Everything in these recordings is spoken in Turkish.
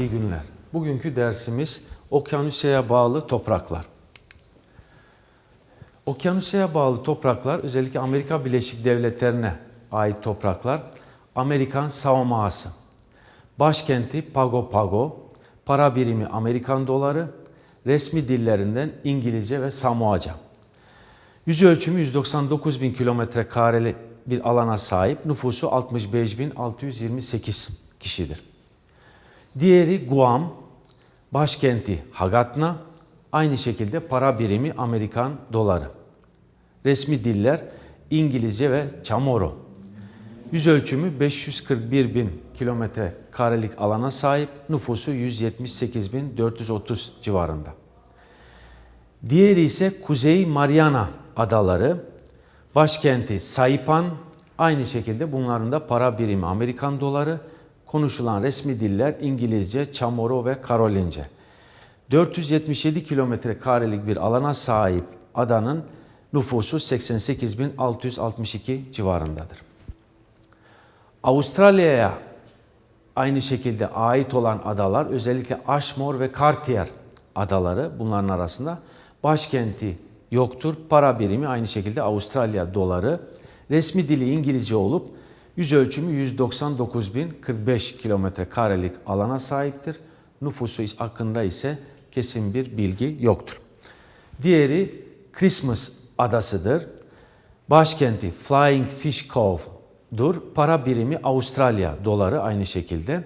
İyi günler. Bugünkü dersimiz Okyanusya'ya bağlı topraklar. Okyanusya'ya bağlı topraklar özellikle Amerika Birleşik Devletleri'ne ait topraklar. Amerikan savunması. Başkenti Pago Pago, para birimi Amerikan doları, resmi dillerinden İngilizce ve Samoaca. Yüz ölçümü 199 bin kilometre kareli bir alana sahip, nüfusu 65.628 kişidir. Diğeri Guam, başkenti Hagatna, aynı şekilde para birimi Amerikan doları. Resmi diller İngilizce ve Chamorro. Yüz ölçümü 541 bin kilometre karelik alana sahip, nüfusu 178 bin 430 civarında. Diğeri ise Kuzey Mariana Adaları, başkenti Saipan, aynı şekilde bunların da para birimi Amerikan doları, konuşulan resmi diller İngilizce, Chamorro ve Karolince. 477 kilometre karelik bir alana sahip adanın nüfusu 88.662 civarındadır. Avustralya'ya aynı şekilde ait olan adalar özellikle Ashmore ve Cartier adaları bunların arasında başkenti yoktur. Para birimi aynı şekilde Avustralya doları. Resmi dili İngilizce olup yüz ölçümü 199.045 kilometre karelik alana sahiptir. Nüfusu hakkında ise kesin bir bilgi yoktur. Diğeri Christmas adasıdır. Başkenti Flying Fish Cove'dur. Para birimi Avustralya doları aynı şekilde.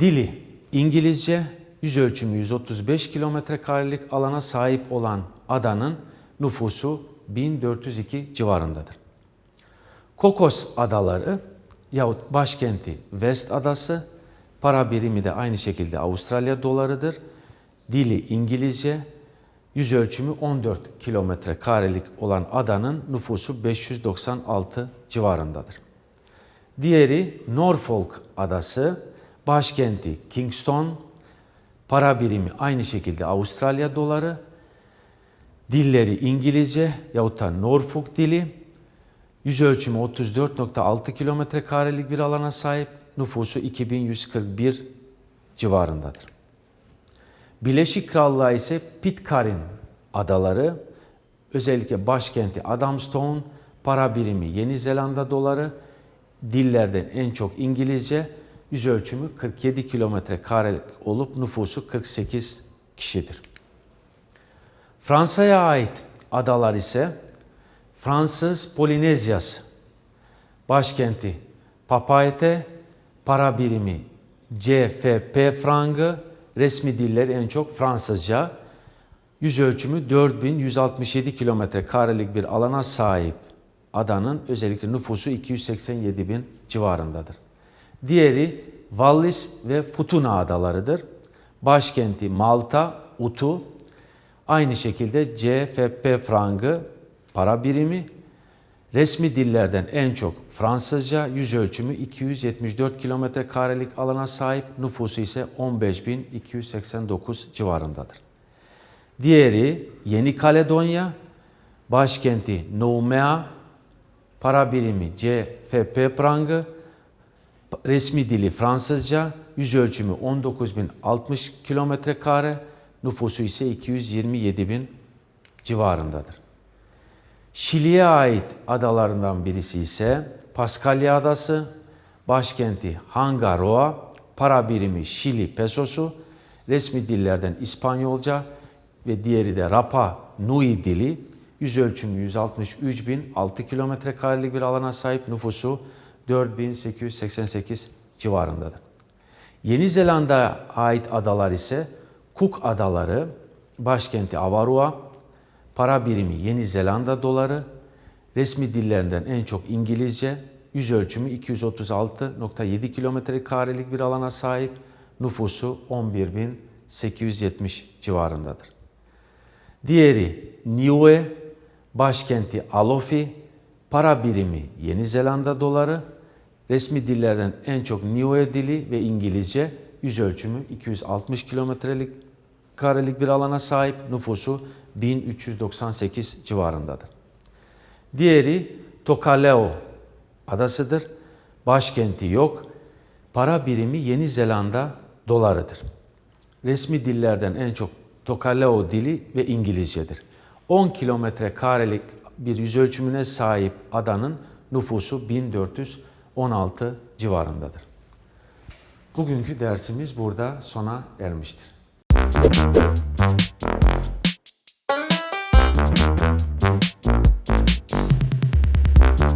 Dili İngilizce, yüz ölçümü 135 kilometre karelik alana sahip olan adanın nüfusu 1402 civarındadır. Kokos Adaları yahut başkenti West Adası, para birimi de aynı şekilde Avustralya dolarıdır. Dili İngilizce, yüz ölçümü 14 kilometre karelik olan adanın nüfusu 596 civarındadır. Diğeri Norfolk Adası, başkenti Kingston, para birimi aynı şekilde Avustralya doları, dilleri İngilizce yahut da Norfolk dili, yüz ölçümü 34.6 kilometre karelik bir alana sahip, nüfusu 2141 civarındadır. Birleşik Krallığa ise Pitcairn adaları, özellikle başkenti Adamstown, para birimi Yeni Zelanda doları, dillerden en çok İngilizce, yüz ölçümü 47 kilometre karelik olup nüfusu 48 kişidir. Fransa'ya ait adalar ise Fransız Polinezyası, başkenti Papeete, para birimi CFP frangı, resmi diller en çok Fransızca. Yüz ölçümü 4167 kilometre karelik bir alana sahip adanın özellikle nüfusu 287 bin civarındadır. Diğeri Wallis ve Futuna adalarıdır. Başkenti Malta, Utu. Aynı şekilde CFP frangı para birimi. Resmi dillerden en çok Fransızca, yüz ölçümü 274 kilometre karelik alana sahip, nüfusu ise 15.289 civarındadır. Diğeri Yeni Kaledonya, başkenti Noumea, para birimi CFP prangı, resmi dili Fransızca, yüz ölçümü 19.060 kilometre kare, nüfusu ise 227.000 civarındadır. Şili'ye ait adalarından birisi ise Paskalya Adası, başkenti Hangaroa, para birimi Şili pesosu, resmi dillerden İspanyolca ve diğeri de Rapa Nui dili, yüz ölçümü 163 bin 6 kilometre karelik bir alana sahip nüfusu 4888 civarındadır. Yeni Zelanda ait adalar ise Cook Adaları, başkenti Avarua, para birimi Yeni Zelanda doları, resmi dillerinden en çok İngilizce, yüz ölçümü 236.7 kilometre karelik bir alana sahip, nüfusu 11.870 civarındadır. Diğeri Niue, başkenti Alofi, para birimi Yeni Zelanda doları, resmi dillerden en çok Niue dili ve İngilizce, yüz ölçümü 260 kilometrelik karelik bir alana sahip, nüfusu 1398 civarındadır. Diğeri Tokaleo adasıdır. Başkenti yok. Para birimi Yeni Zelanda dolarıdır. Resmi dillerden en çok Tokaleo dili ve İngilizcedir. 10 kilometre karelik bir yüz ölçümüne sahip adanın nüfusu 1416 civarındadır. Bugünkü dersimiz burada sona ermiştir.